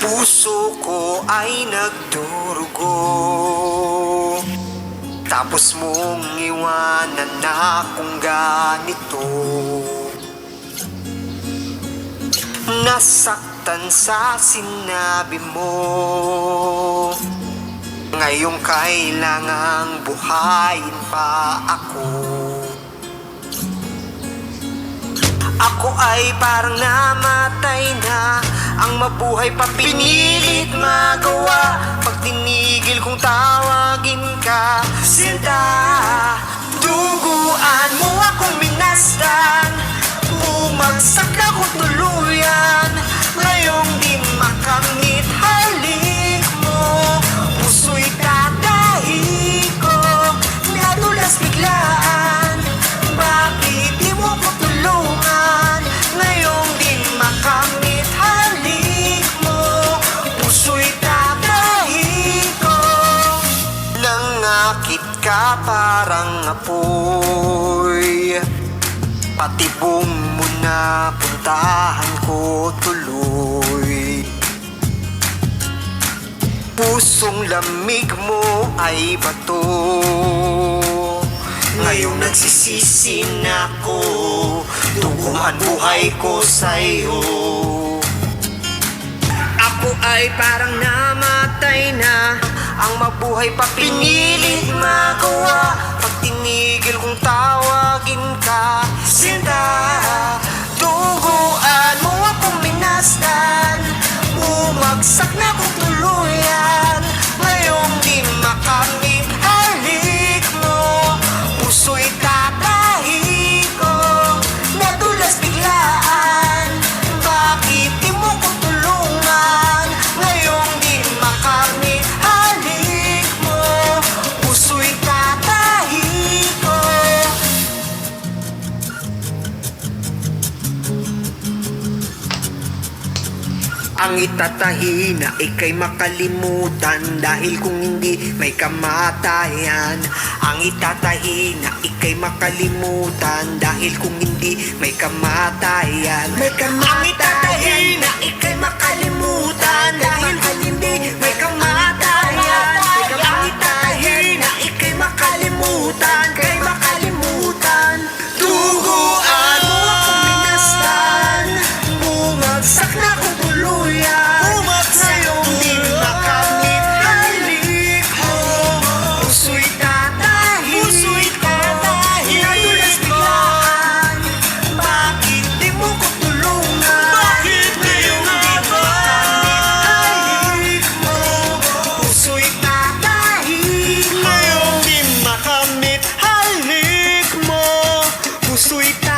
Puso ko ay nagdurugo. Tapos mong iwanan na kung ganito. Nasaktan sa sinabi mo. Ngayong kailangang buhayin pa ako. Ako ay parang namatay na Ang mabuhay pa pinilit magawa. Pag tinigil kong tawagin ka Sinta Parang apoy. Patibong mo na puntahan ko tuloy. Pusong lamig mo ay bato. Ngayong nagsisisi na ako Tukuhan buhay ko sa'yo. Ako ay parang namatay na Ang mabuhay pa pinilit Pag tinigil kong Ang itatahi na ikay makalimutan Dahil kung hindi may kamatayan. Ang itatahi na ikay makalimutan Dahil kung hindi may kamatayan. May kamatayan. Ang itatahi na ikay makalimutan sweet